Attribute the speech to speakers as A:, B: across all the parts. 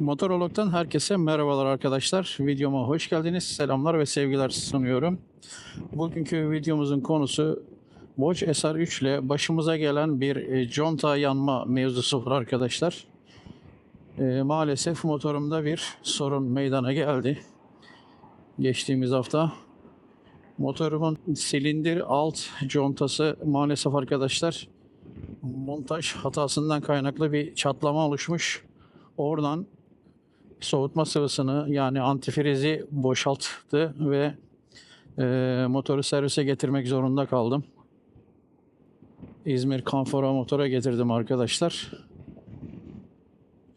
A: Motorolog'dan herkese merhabalar arkadaşlar. Videoma hoş geldiniz. Selamlar ve sevgiler sunuyorum. Bugünkü videomuzun konusu Bosch SR3 ile başımıza gelen bir e, conta yanma mevzusu var arkadaşlar. E, maalesef motorumda bir sorun meydana geldi. Geçtiğimiz hafta motorumun silindir alt contası maalesef arkadaşlar montaj hatasından kaynaklı bir çatlama oluşmuş. Oradan soğutma sıvısını yani antifrizi boşalttı ve e, motoru servise getirmek zorunda kaldım. İzmir Kanfora motora getirdim arkadaşlar.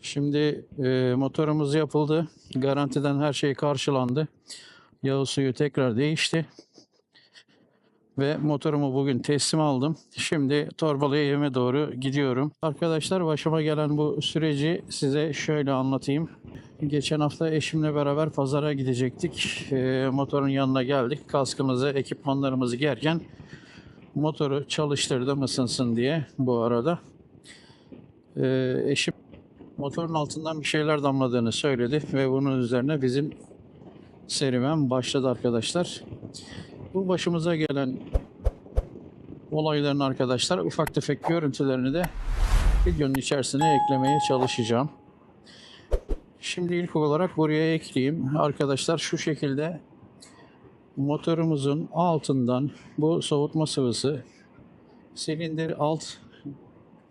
A: Şimdi e, motorumuz yapıldı. Garantiden her şey karşılandı. Yağı suyu tekrar değişti. Ve motorumu bugün teslim aldım. Şimdi Torbalı'ya yeme doğru gidiyorum. Arkadaşlar başıma gelen bu süreci size şöyle anlatayım. Geçen hafta eşimle beraber pazara gidecektik. Ee, motorun yanına geldik. Kaskımızı, ekipmanlarımızı gerken motoru çalıştırdım ısınsın diye bu arada. Ee, eşim motorun altından bir şeyler damladığını söyledi ve bunun üzerine bizim serüven başladı arkadaşlar. Bu başımıza gelen olayların arkadaşlar ufak tefek görüntülerini de videonun içerisine eklemeye çalışacağım. Şimdi ilk olarak buraya ekleyeyim. Arkadaşlar şu şekilde motorumuzun altından bu soğutma sıvısı silindir alt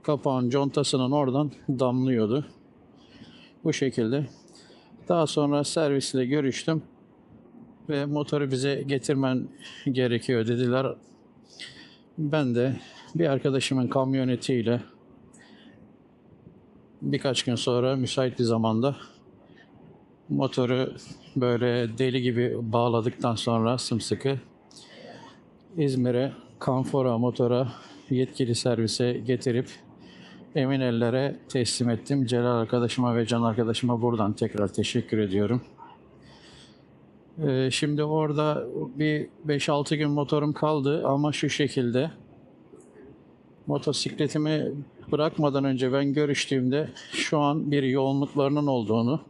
A: kapağın contasının oradan damlıyordu. Bu şekilde. Daha sonra servisle görüştüm ve motoru bize getirmen gerekiyor dediler. Ben de bir arkadaşımın kamyonetiyle birkaç gün sonra müsait bir zamanda motoru böyle deli gibi bağladıktan sonra sımsıkı İzmir'e Kanfora motora yetkili servise getirip emin ellere teslim ettim. Celal arkadaşıma ve Can arkadaşıma buradan tekrar teşekkür ediyorum. Ee, şimdi orada bir 5-6 gün motorum kaldı ama şu şekilde motosikletimi bırakmadan önce ben görüştüğümde şu an bir yoğunluklarının olduğunu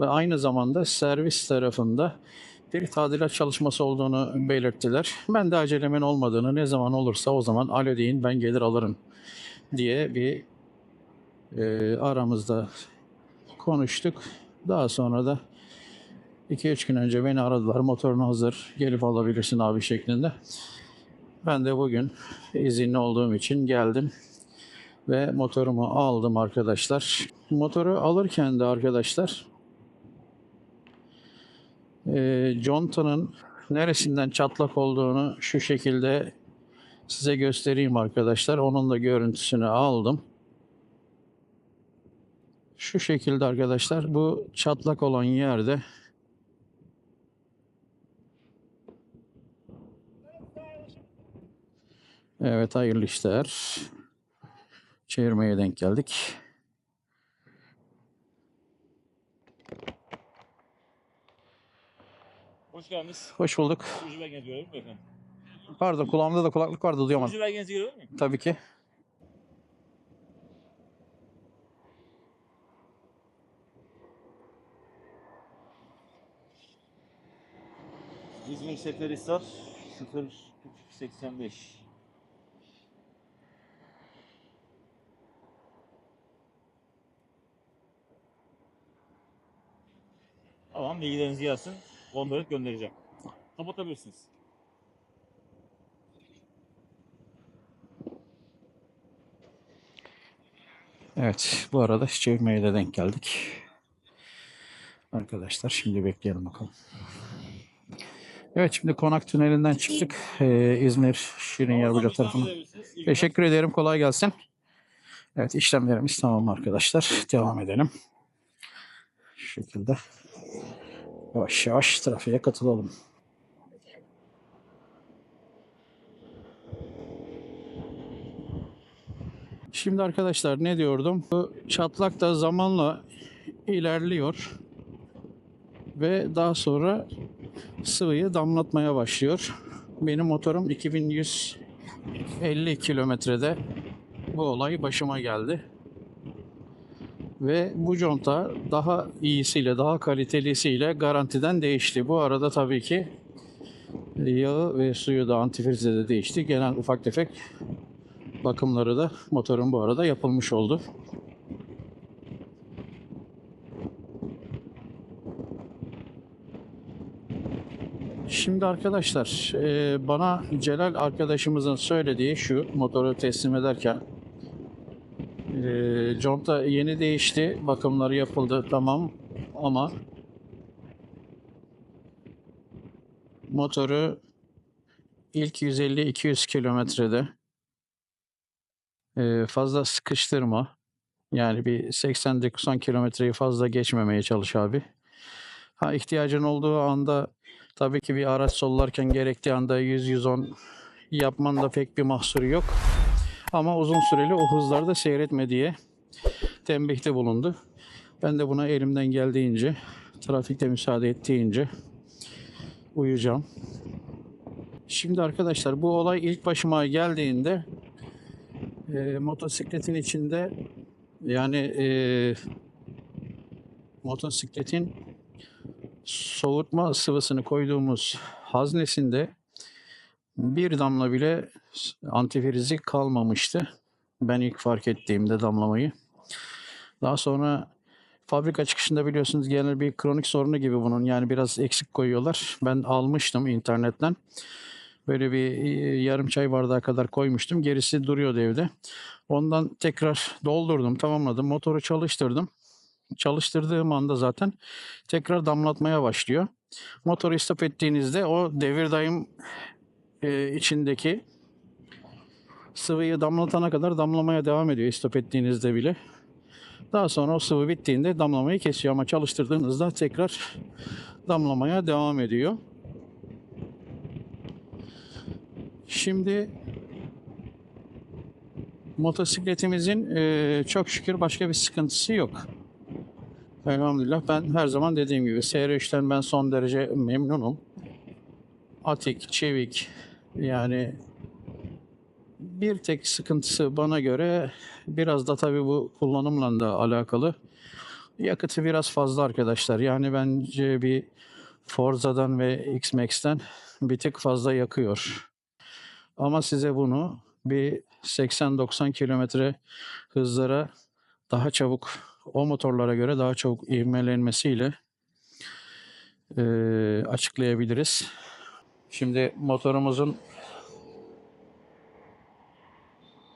A: ve aynı zamanda servis tarafında bir tadilat çalışması olduğunu belirttiler. Ben de acelemin olmadığını ne zaman olursa o zaman alo deyin ben gelir alırım diye bir e, aramızda konuştuk. Daha sonra da 2-3 gün önce beni aradılar. Motorun hazır. Gelip alabilirsin abi şeklinde. Ben de bugün izinli olduğum için geldim. Ve motorumu aldım arkadaşlar. Motoru alırken de arkadaşlar e, conta'nın neresinden çatlak olduğunu şu şekilde size göstereyim arkadaşlar. Onun da görüntüsünü aldım. Şu şekilde arkadaşlar bu çatlak olan yerde Evet hayırlı işler. Çevirmeye denk geldik.
B: Hoş geldiniz.
A: Hoş bulduk.
B: Sürücü belgenizi efendim?
A: Pardon kulağımda da kulaklık vardı duyamadım.
B: Belgenizi mi?
A: Tabii ki.
B: İzmir Seferihisar 085. Tamam bilgilerinizi yazsın. Edip göndereceğim. Kapatabilirsiniz.
A: Evet bu arada çevirmeye de denk geldik. Arkadaşlar şimdi bekleyelim bakalım. Evet şimdi Konak Tüneli'nden çıktık. Ee, İzmir Şirin Yarbuca tarafına. Teşekkür ederim. Kolay gelsin. Evet işlemlerimiz tamam arkadaşlar. Devam edelim. Şu şekilde. Yavaş yavaş trafiğe katılalım. Şimdi arkadaşlar ne diyordum? Bu çatlak da zamanla ilerliyor. Ve daha sonra sıvıyı damlatmaya başlıyor. Benim motorum 2150 kilometrede bu olay başıma geldi. Ve bu conta daha iyisiyle, daha kalitelisiyle garantiden değişti. Bu arada tabii ki yağı ve suyu da antifrizde de değişti. Gelen ufak tefek bakımları da motorun bu arada yapılmış oldu. Şimdi arkadaşlar e, bana Celal arkadaşımızın söylediği şu motoru teslim ederken e, conta yeni değişti bakımları yapıldı tamam ama motoru ilk 150-200 kilometrede e, fazla sıkıştırma yani bir 80-90 kilometreyi fazla geçmemeye çalış abi. Ha ihtiyacın olduğu anda tabii ki bir araç sollarken gerektiği anda 100-110 yapmanda pek bir mahsuru yok. Ama uzun süreli o hızlarda seyretme diye tembihte bulundu. Ben de buna elimden geldiğince, trafikte müsaade ettiğince uyuyacağım. Şimdi arkadaşlar bu olay ilk başıma geldiğinde e, motosikletin içinde yani e, motosikletin soğutma sıvısını koyduğumuz haznesinde bir damla bile antifrizi kalmamıştı. Ben ilk fark ettiğimde damlamayı. Daha sonra fabrika çıkışında biliyorsunuz genel bir kronik sorunu gibi bunun. Yani biraz eksik koyuyorlar. Ben almıştım internetten. Böyle bir e, yarım çay bardağı kadar koymuştum. Gerisi duruyordu evde. Ondan tekrar doldurdum, tamamladım. Motoru çalıştırdım. Çalıştırdığım anda zaten tekrar damlatmaya başlıyor. Motoru stop ettiğinizde o devir daim e, içindeki sıvıyı damlatana kadar damlamaya devam ediyor stop ettiğinizde bile. Daha sonra o sıvı bittiğinde damlamayı kesiyor ama çalıştırdığınızda tekrar damlamaya devam ediyor. Şimdi motosikletimizin e, çok şükür başka bir sıkıntısı yok. Elhamdülillah ben her zaman dediğim gibi SR3'ten ben son derece memnunum. Atik, çevik yani bir tek sıkıntısı bana göre biraz da tabii bu kullanımla da alakalı. Yakıtı biraz fazla arkadaşlar. Yani bence bir Forza'dan ve X-Max'ten bir tık fazla yakıyor. Ama size bunu bir 80-90 kilometre hızlara daha çabuk o motorlara göre daha çabuk ivmelenmesiyle eee, açıklayabiliriz. Şimdi motorumuzun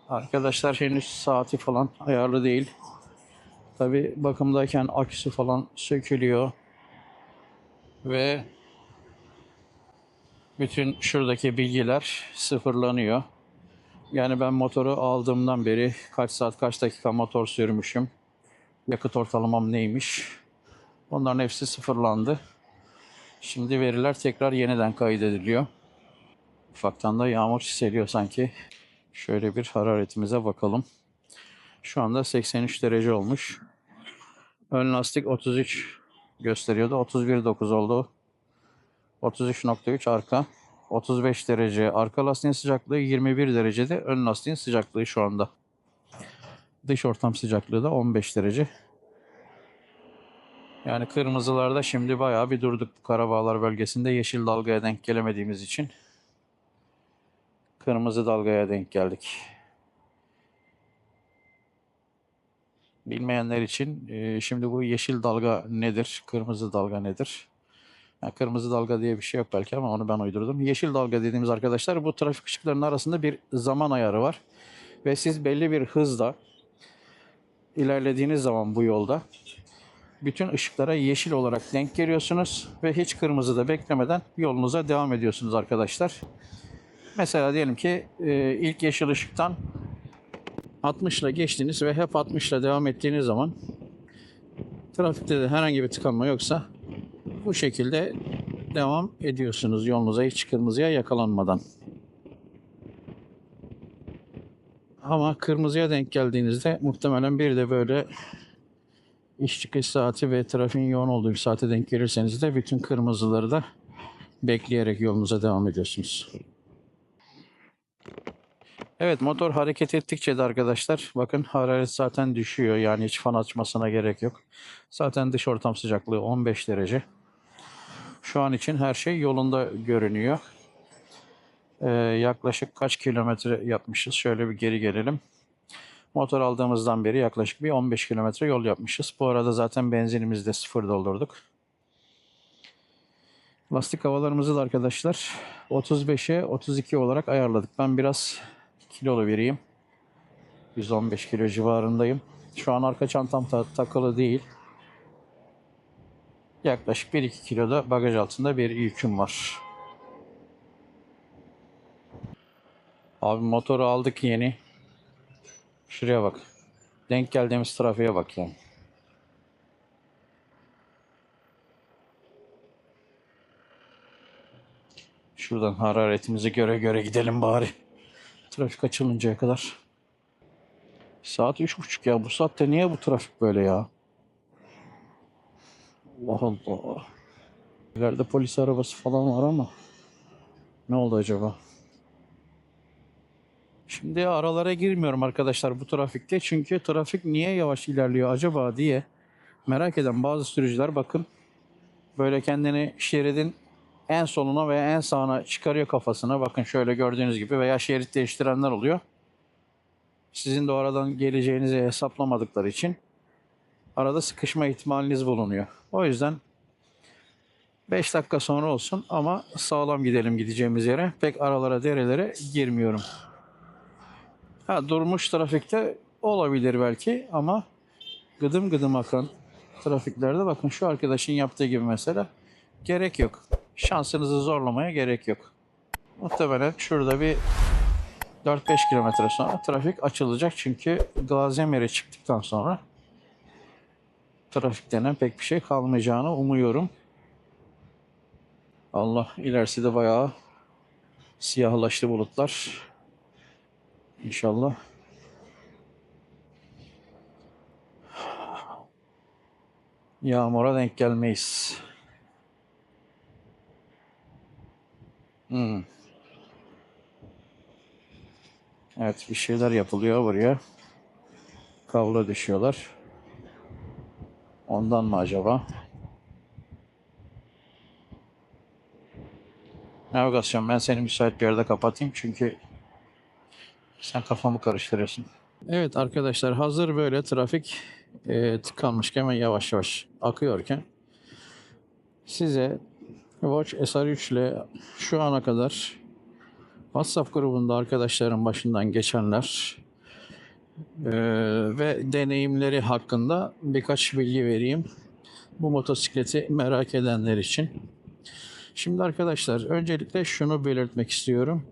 A: arkadaşlar henüz saati falan ayarlı değil. Tabi bakımdayken aküsü falan sökülüyor ve bütün şuradaki bilgiler sıfırlanıyor. Yani ben motoru aldığımdan beri kaç saat kaç dakika motor sürmüşüm. Yakıt ortalamam neymiş. Onların hepsi sıfırlandı. Şimdi veriler tekrar yeniden kaydediliyor. Ufaktan da yağmur çiseliyor sanki. Şöyle bir hararetimize bakalım. Şu anda 83 derece olmuş. Ön lastik 33 gösteriyordu. 31.9 oldu. 33.3 arka. 35 derece arka lastiğin sıcaklığı 21 derecede ön lastiğin sıcaklığı şu anda. Dış ortam sıcaklığı da 15 derece. Yani kırmızılarda şimdi bayağı bir durduk bu Karabağlar bölgesinde yeşil dalgaya denk gelemediğimiz için kırmızı dalgaya denk geldik. Bilmeyenler için e, şimdi bu yeşil dalga nedir, kırmızı dalga nedir? Yani kırmızı dalga diye bir şey yok belki ama onu ben uydurdum. Yeşil dalga dediğimiz arkadaşlar bu trafik ışıklarının arasında bir zaman ayarı var. Ve siz belli bir hızda ilerlediğiniz zaman bu yolda bütün ışıklara yeşil olarak denk geliyorsunuz ve hiç kırmızıda beklemeden yolunuza devam ediyorsunuz arkadaşlar. Mesela diyelim ki e, ilk yeşil ışıktan 60 ile geçtiniz ve hep 60 ile devam ettiğiniz zaman trafikte de herhangi bir tıkanma yoksa bu şekilde devam ediyorsunuz yolunuza hiç kırmızıya yakalanmadan. Ama kırmızıya denk geldiğinizde muhtemelen bir de böyle iş çıkış saati ve trafiğin yoğun olduğu bir saate denk gelirseniz de bütün kırmızıları da bekleyerek yolunuza devam ediyorsunuz. Evet motor hareket ettikçe de arkadaşlar bakın hararet zaten düşüyor. Yani hiç fan açmasına gerek yok. Zaten dış ortam sıcaklığı 15 derece. Şu an için her şey yolunda görünüyor. Ee, yaklaşık kaç kilometre yapmışız? Şöyle bir geri gelelim. Motor aldığımızdan beri yaklaşık bir 15 kilometre yol yapmışız. Bu arada zaten benzinimizi de sıfır doldurduk. Lastik havalarımızı da arkadaşlar 35'e 32 olarak ayarladık. Ben biraz kilolu biriyim. 115 kilo civarındayım. Şu an arka çantam ta- takılı değil. Yaklaşık 1-2 kiloda bagaj altında bir yüküm var. Abi motoru aldık yeni. Şuraya bak. Denk geldiğimiz trafiğe bak yani. Şuradan hararetimizi göre göre gidelim bari. Trafik açılıncaya kadar. Saat üç buçuk ya. Bu saatte niye bu trafik böyle ya? Allah Allah. İleride polis arabası falan var ama. Ne oldu acaba? Şimdi aralara girmiyorum arkadaşlar bu trafikte. Çünkü trafik niye yavaş ilerliyor acaba diye merak eden bazı sürücüler bakın böyle kendini şeridin en soluna veya en sağına çıkarıyor kafasına. Bakın şöyle gördüğünüz gibi veya şerit değiştirenler oluyor. Sizin de o aradan geleceğinizi hesaplamadıkları için arada sıkışma ihtimaliniz bulunuyor. O yüzden 5 dakika sonra olsun ama sağlam gidelim gideceğimiz yere. Pek aralara derelere girmiyorum. Ha, durmuş trafikte olabilir belki ama gıdım gıdım akan trafiklerde bakın şu arkadaşın yaptığı gibi mesela gerek yok. Şansınızı zorlamaya gerek yok. Muhtemelen şurada bir 4-5 kilometre sonra trafik açılacak çünkü Gaziemir'e çıktıktan sonra trafik denen pek bir şey kalmayacağını umuyorum. Allah ilerisi de bayağı siyahlaştı bulutlar. İnşallah. Yağmura denk gelmeyiz. Hmm. Evet bir şeyler yapılıyor buraya. Kavla düşüyorlar. Ondan mı acaba? Navigasyon ben seni müsait bir yerde kapatayım çünkü sen kafamı karıştırıyorsun. Evet arkadaşlar hazır böyle trafik e, tıkanmışken hemen yavaş yavaş akıyorken size Watch SR3 ile şu ana kadar WhatsApp grubunda arkadaşların başından geçenler e, ve deneyimleri hakkında birkaç bilgi vereyim. Bu motosikleti merak edenler için. Şimdi arkadaşlar öncelikle şunu belirtmek istiyorum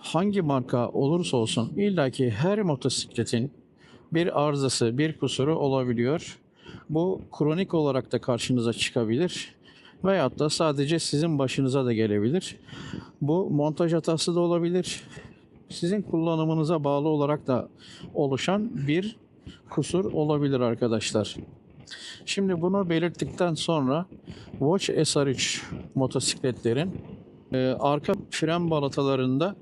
A: hangi marka olursa olsun illaki her motosikletin bir arızası, bir kusuru olabiliyor. Bu kronik olarak da karşınıza çıkabilir veyahut da sadece sizin başınıza da gelebilir. Bu montaj hatası da olabilir. Sizin kullanımınıza bağlı olarak da oluşan bir kusur olabilir arkadaşlar. Şimdi bunu belirttikten sonra Watch SR3 motosikletlerin e, arka fren balatalarında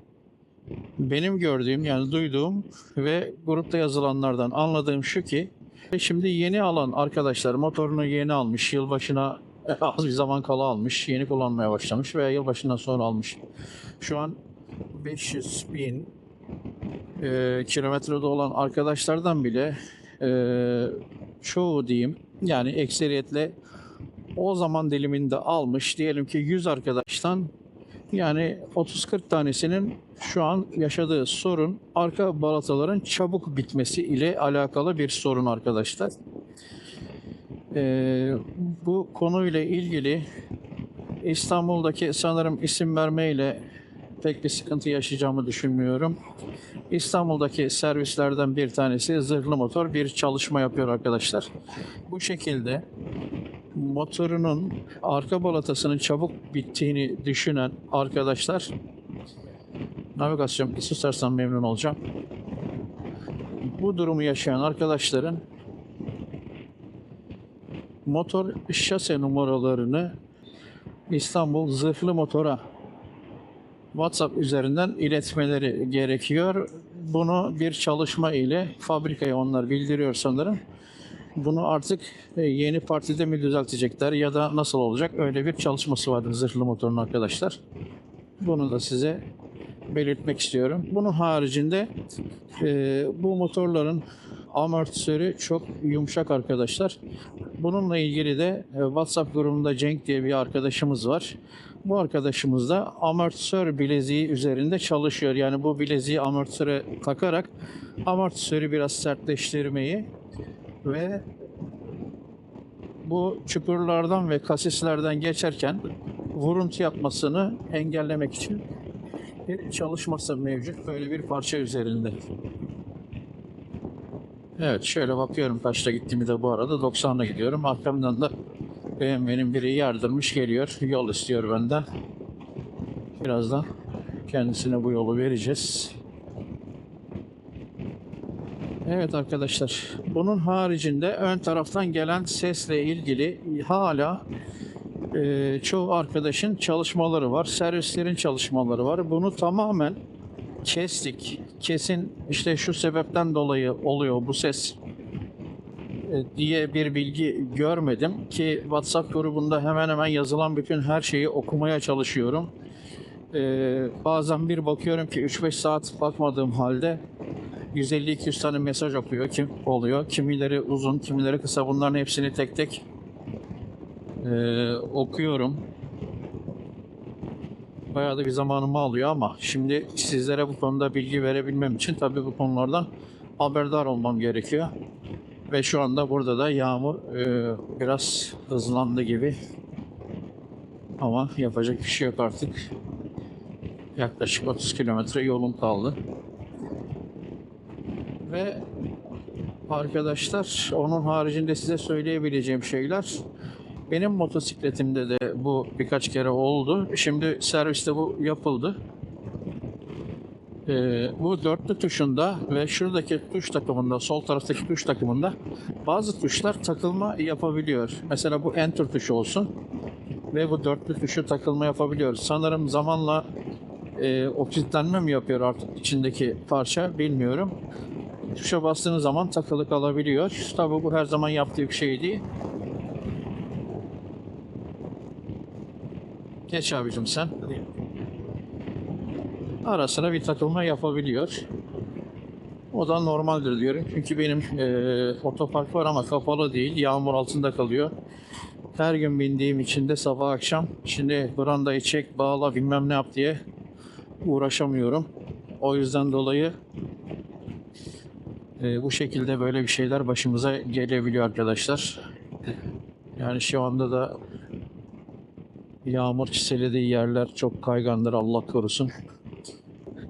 A: benim gördüğüm yani duyduğum ve grupta yazılanlardan anladığım şu ki şimdi yeni alan arkadaşlar motorunu yeni almış yılbaşına az bir zaman kala almış yeni kullanmaya başlamış veya yılbaşından sonra almış şu an 500 bin e, kilometrede olan arkadaşlardan bile e, çoğu diyeyim yani ekseriyetle o zaman diliminde almış diyelim ki 100 arkadaştan yani 30-40 tanesinin şu an yaşadığı sorun arka balataların çabuk bitmesi ile alakalı bir sorun arkadaşlar. Ee, bu konuyla ilgili İstanbul'daki sanırım isim vermeyle pek bir sıkıntı yaşayacağımı düşünmüyorum. İstanbul'daki servislerden bir tanesi zırhlı motor bir çalışma yapıyor arkadaşlar. Bu şekilde motorunun arka balatasının çabuk bittiğini düşünen arkadaşlar navigasyon susarsan memnun olacağım. Bu durumu yaşayan arkadaşların motor şase numaralarını İstanbul zırhlı motora WhatsApp üzerinden iletmeleri gerekiyor. Bunu bir çalışma ile fabrikaya onlar bildiriyor sanırım. Bunu artık e, yeni partide mi düzeltecekler ya da nasıl olacak? Öyle bir çalışması vardı zırhlı motorun arkadaşlar. Bunu da size belirtmek istiyorum. Bunun haricinde e, bu motorların amortisörü çok yumuşak arkadaşlar. Bununla ilgili de e, WhatsApp grubunda Cenk diye bir arkadaşımız var. Bu arkadaşımız da amortisör bileziği üzerinde çalışıyor. Yani bu bileziği amortisöre takarak amortisörü biraz sertleştirmeyi ve bu çukurlardan ve kasislerden geçerken vuruntu yapmasını engellemek için bir çalışması mevcut. Böyle bir parça üzerinde. Evet şöyle bakıyorum kaçta gittiğimi de bu arada 90'la gidiyorum. Arkamdan da BMW'nin biri yardırmış geliyor. Yol istiyor benden. Birazdan kendisine bu yolu vereceğiz. Evet arkadaşlar. Bunun haricinde ön taraftan gelen sesle ilgili hala e, çoğu arkadaşın çalışmaları var. Servislerin çalışmaları var. Bunu tamamen kestik. Kesin işte şu sebepten dolayı oluyor bu ses e, diye bir bilgi görmedim ki WhatsApp grubunda hemen hemen yazılan bütün her şeyi okumaya çalışıyorum. Ee, bazen bir bakıyorum ki 3-5 saat bakmadığım halde 150-200 tane mesaj okuyor kim oluyor. Kimileri uzun, kimileri kısa. Bunların hepsini tek tek e, okuyorum. Bayağı da bir zamanımı alıyor ama şimdi sizlere bu konuda bilgi verebilmem için tabii bu konulardan haberdar olmam gerekiyor. Ve şu anda burada da yağmur e, biraz hızlandı gibi. Ama yapacak bir şey yok artık. Yaklaşık 30 kilometre yolum kaldı. Ve arkadaşlar onun haricinde size söyleyebileceğim şeyler benim motosikletimde de bu birkaç kere oldu. Şimdi serviste bu yapıldı. Ee, bu dörtlü tuşunda ve şuradaki tuş takımında, sol taraftaki tuş takımında bazı tuşlar takılma yapabiliyor. Mesela bu enter tuşu olsun ve bu dörtlü tuşu takılma yapabiliyor. Sanırım zamanla e, oksitlenme mi yapıyor artık içindeki parça bilmiyorum. Tuşa bastığınız zaman takılı kalabiliyor. Tabii bu her zaman yaptığı bir şey değil. Geç abicim sen. Ara sıra bir takılma yapabiliyor. O da normaldir diyorum. Çünkü benim e, otopark var ama kapalı değil. Yağmur altında kalıyor. Her gün bindiğim için de sabah akşam şimdi brandayı çek bağla bilmem ne yap diye uğraşamıyorum. O yüzden dolayı e, bu şekilde böyle bir şeyler başımıza gelebiliyor arkadaşlar. Yani şu anda da yağmur çiselediği yerler çok kaygandır Allah korusun.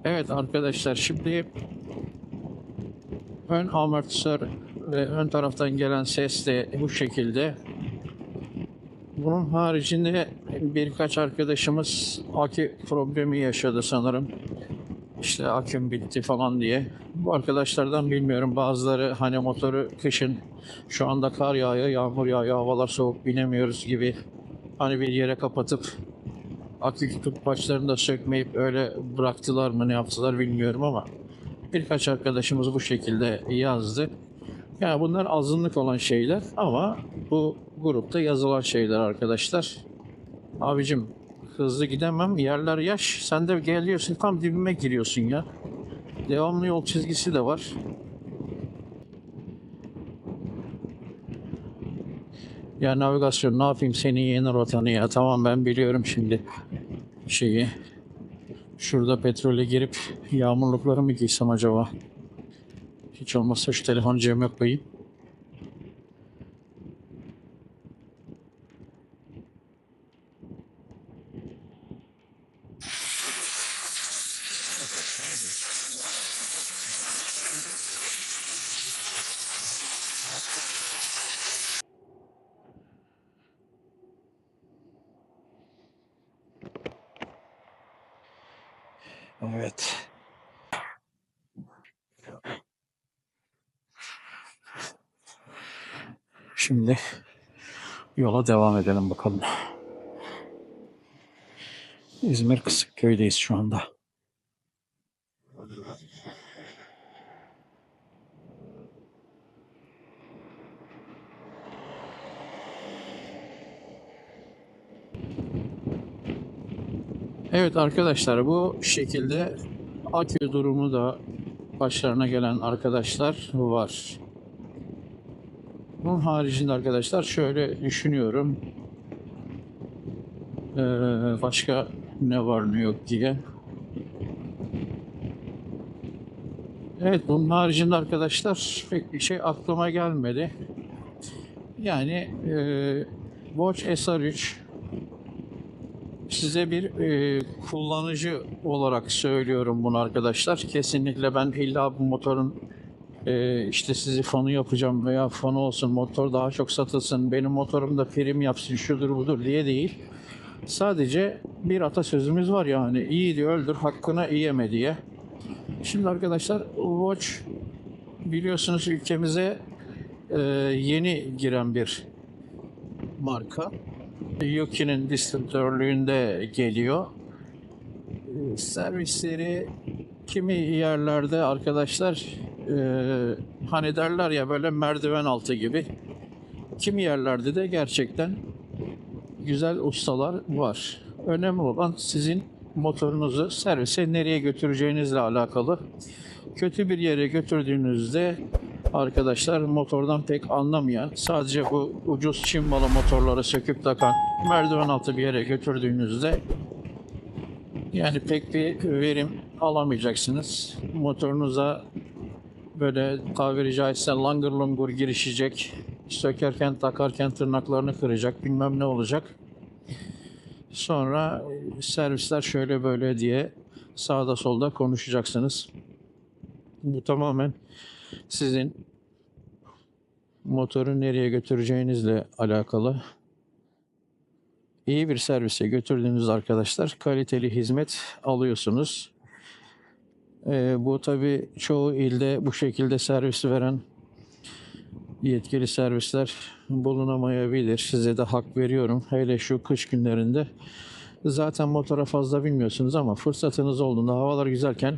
A: Evet arkadaşlar şimdi ön amortisör ve ön taraftan gelen ses de bu şekilde. Bunun haricinde birkaç arkadaşımız akü problemi yaşadı sanırım. İşte aküm bitti falan diye. Bu arkadaşlardan bilmiyorum bazıları hani motoru kışın şu anda kar yağıyor, yağmur yağıyor, havalar soğuk binemiyoruz gibi hani bir yere kapatıp akü tutmaçlarını da sökmeyip öyle bıraktılar mı ne yaptılar bilmiyorum ama birkaç arkadaşımız bu şekilde yazdı. Yani bunlar azınlık olan şeyler ama bu grupta yazılan şeyler arkadaşlar. Abicim hızlı gidemem yerler yaş sen de geliyorsun tam dibime giriyorsun ya. Devamlı yol çizgisi de var. Ya navigasyon ne yapayım senin yeni rotanı ya. Tamam ben biliyorum şimdi şeyi. Şurada petrole girip yağmurlukları mı giysem acaba? Hiç olmazsa şu telefonu cebime koyayım. Evet. Şimdi yola devam edelim bakalım. İzmir Kısıkköy'deyiz şu anda. Evet arkadaşlar bu şekilde akü durumu da başlarına gelen arkadaşlar var. Bunun haricinde arkadaşlar şöyle düşünüyorum. Ee, başka ne var ne yok diye. Evet bunun haricinde arkadaşlar pek bir şey aklıma gelmedi. Yani e, Watch SR3 size bir e, kullanıcı olarak söylüyorum bunu arkadaşlar. Kesinlikle ben illa bu motorun e, işte sizi fanı yapacağım veya fanı olsun motor daha çok satılsın benim motorumda prim yapsın şudur budur diye değil. Sadece bir atasözümüz var yani yiğidi öldür hakkını yeme diye. Şimdi arkadaşlar Watch biliyorsunuz ülkemize e, yeni giren bir marka. Yuki'nin distribütörlüğünde geliyor. E, Servisleri kimi yerlerde arkadaşlar e, hani derler ya böyle merdiven altı gibi. Kimi yerlerde de gerçekten güzel ustalar var. Önemli olan sizin motorunuzu servise nereye götüreceğinizle alakalı. Kötü bir yere götürdüğünüzde arkadaşlar motordan pek anlamayan, sadece bu ucuz Çin malı motorları söküp takan merdiven altı bir yere götürdüğünüzde yani pek bir verim alamayacaksınız. Motorunuza böyle tabiri caizse langır lungur girişecek, sökerken takarken tırnaklarını kıracak, bilmem ne olacak. Sonra e, servisler şöyle böyle diye sağda solda konuşacaksınız. Bu tamamen sizin motoru nereye götüreceğinizle alakalı. İyi bir servise götürdüğünüz arkadaşlar kaliteli hizmet alıyorsunuz. Ee, bu tabi çoğu ilde bu şekilde servis veren yetkili servisler bulunamayabilir. Size de hak veriyorum. Hele şu kış günlerinde zaten motora fazla bilmiyorsunuz ama fırsatınız olduğunda havalar güzelken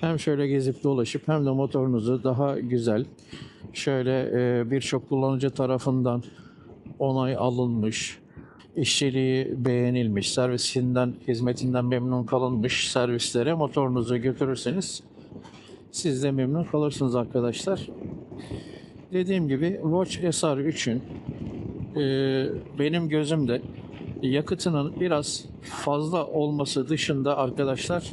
A: hem şöyle gezip dolaşıp hem de motorunuzu daha güzel şöyle e, birçok kullanıcı tarafından onay alınmış, işçiliği beğenilmiş, servisinden, hizmetinden memnun kalınmış servislere motorunuzu götürürseniz siz de memnun kalırsınız arkadaşlar. Dediğim gibi Watch SR3'ün e, benim gözümde yakıtının biraz fazla olması dışında arkadaşlar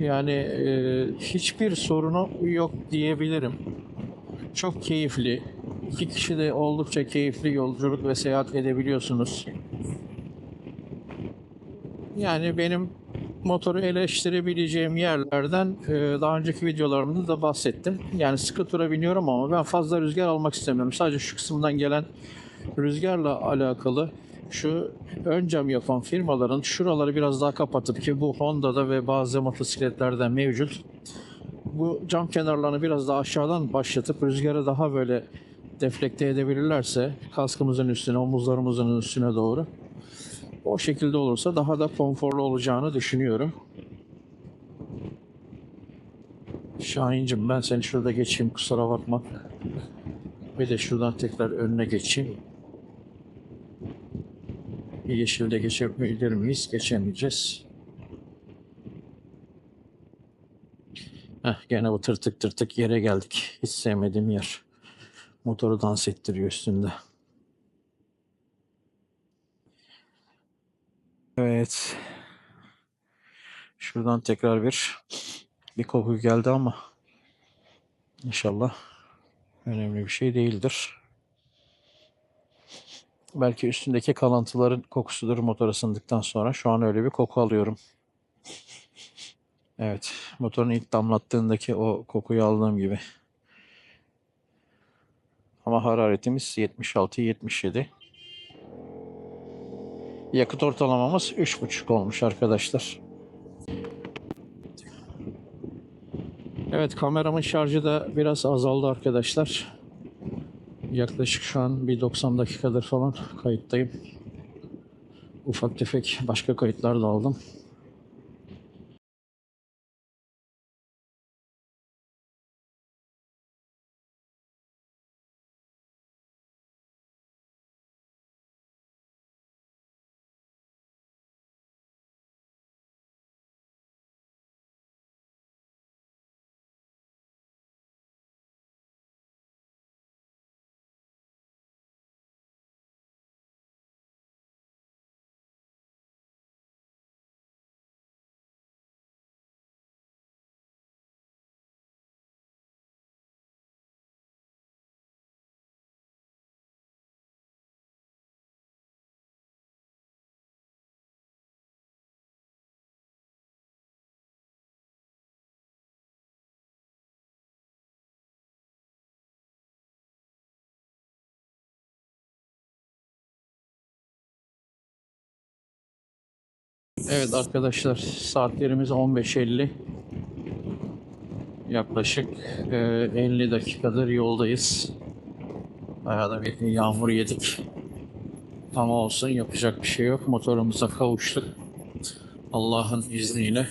A: yani e, hiçbir sorunu yok diyebilirim. Çok keyifli. İki kişi de oldukça keyifli yolculuk ve seyahat edebiliyorsunuz. Yani benim motoru eleştirebileceğim yerlerden e, daha önceki videolarımda da bahsettim. Yani sıkı tura biniyorum ama ben fazla rüzgar almak istemiyorum. Sadece şu kısımdan gelen rüzgarla alakalı şu ön cam yapan firmaların şuraları biraz daha kapatıp ki bu Honda'da ve bazı motosikletlerde mevcut. Bu cam kenarlarını biraz daha aşağıdan başlatıp rüzgarı daha böyle deflekte edebilirlerse kaskımızın üstüne, omuzlarımızın üstüne doğru o şekilde olursa daha da konforlu olacağını düşünüyorum. Şahin'cim ben seni şurada geçeyim kusura bakma. Bir de şuradan tekrar önüne geçeyim. Yeşilde geçebilir miyiz? Geçemeyeceğiz. Heh, gene bu tırtık tırtık yere geldik. Hiç sevmediğim yer. Motoru dans ettiriyor üstünde. Evet. Şuradan tekrar bir bir koku geldi ama inşallah önemli bir şey değildir. Belki üstündeki kalıntıların kokusudur motor ısındıktan sonra. Şu an öyle bir koku alıyorum. Evet, motorun ilk damlattığındaki o kokuyu aldığım gibi. Ama hararetimiz 76-77. Yakıt ortalamamız 3.5 olmuş arkadaşlar. Evet kameramın şarjı da biraz azaldı arkadaşlar. Yaklaşık şu an bir 90 dakikadır falan kayıttayım. ufak tefek başka kayıtlar da aldım. Evet arkadaşlar saatlerimiz 15.50. Yaklaşık e, 50 dakikadır yoldayız. Bayağı da bir yağmur yedik. Ama olsun yapacak bir şey yok. Motorumuza kavuştuk. Allah'ın izniyle.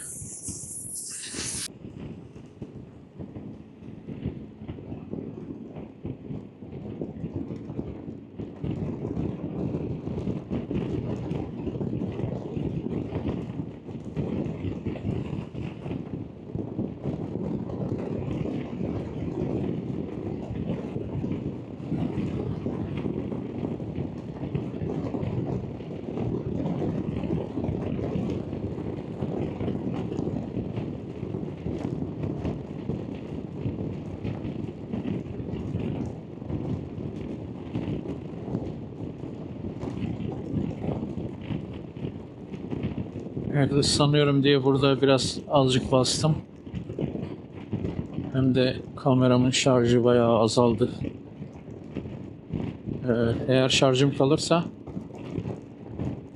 A: Evet ıslanıyorum diye burada biraz azıcık bastım. Hem de kameramın şarjı bayağı azaldı. Ee, eğer şarjım kalırsa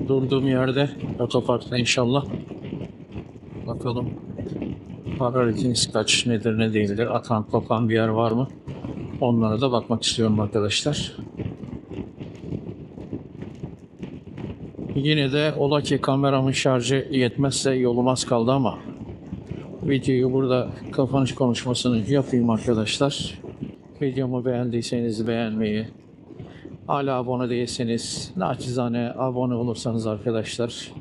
A: durduğum yerde otoparkta inşallah bakalım hararetiniz kaç nedir ne değildir atan kokan bir yer var mı onlara da bakmak istiyorum arkadaşlar. Yine de ola ki kameramın şarjı yetmezse yolum az kaldı ama videoyu burada kapanış konuşmasını yapayım arkadaşlar. Videomu beğendiyseniz beğenmeyi, hala abone değilseniz naçizane abone olursanız arkadaşlar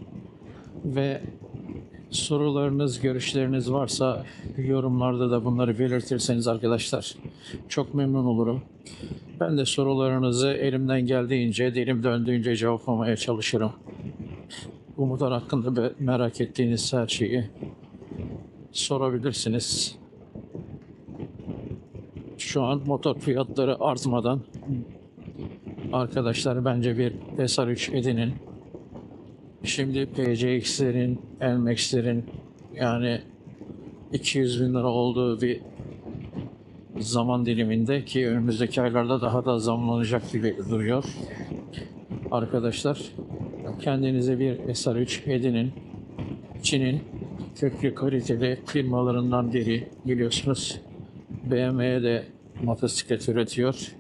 A: ve sorularınız, görüşleriniz varsa yorumlarda da bunları belirtirseniz arkadaşlar çok memnun olurum. Ben de sorularınızı elimden geldiğince, dilim döndüğünce cevaplamaya çalışırım. Motor hakkında merak ettiğiniz her şeyi sorabilirsiniz. Şu an motor fiyatları artmadan arkadaşlar bence bir SR3 edinin. Şimdi PCX'lerin, NMAX'lerin yani 200 bin lira olduğu bir zaman diliminde ki önümüzdeki aylarda daha da zamlanacak gibi duruyor. Arkadaşlar kendinize bir SR3 edinin. Çin'in köklü kaliteli firmalarından biri biliyorsunuz. BMW de motosiklet üretiyor.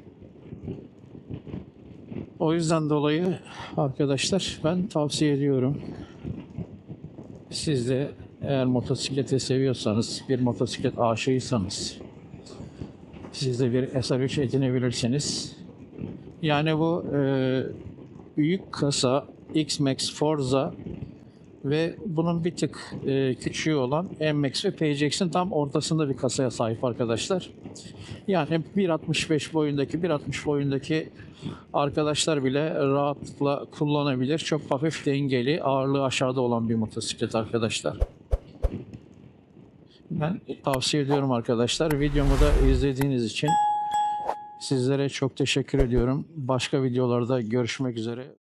A: O yüzden dolayı arkadaşlar ben tavsiye ediyorum. Siz de eğer motosikleti seviyorsanız, bir motosiklet aşığıysanız siz de bir SR3 edinebilirsiniz. Yani bu e, büyük kasa X-Max Forza ve bunun bir tık e, küçüğü olan MX ve PCX'in tam ortasında bir kasaya sahip arkadaşlar. Yani 1.65 boyundaki 1.60 boyundaki arkadaşlar bile rahatlıkla kullanabilir. Çok hafif dengeli, ağırlığı aşağıda olan bir motosiklet arkadaşlar. Ben tavsiye ediyorum arkadaşlar. Videomu da izlediğiniz için sizlere çok teşekkür ediyorum. Başka videolarda görüşmek üzere.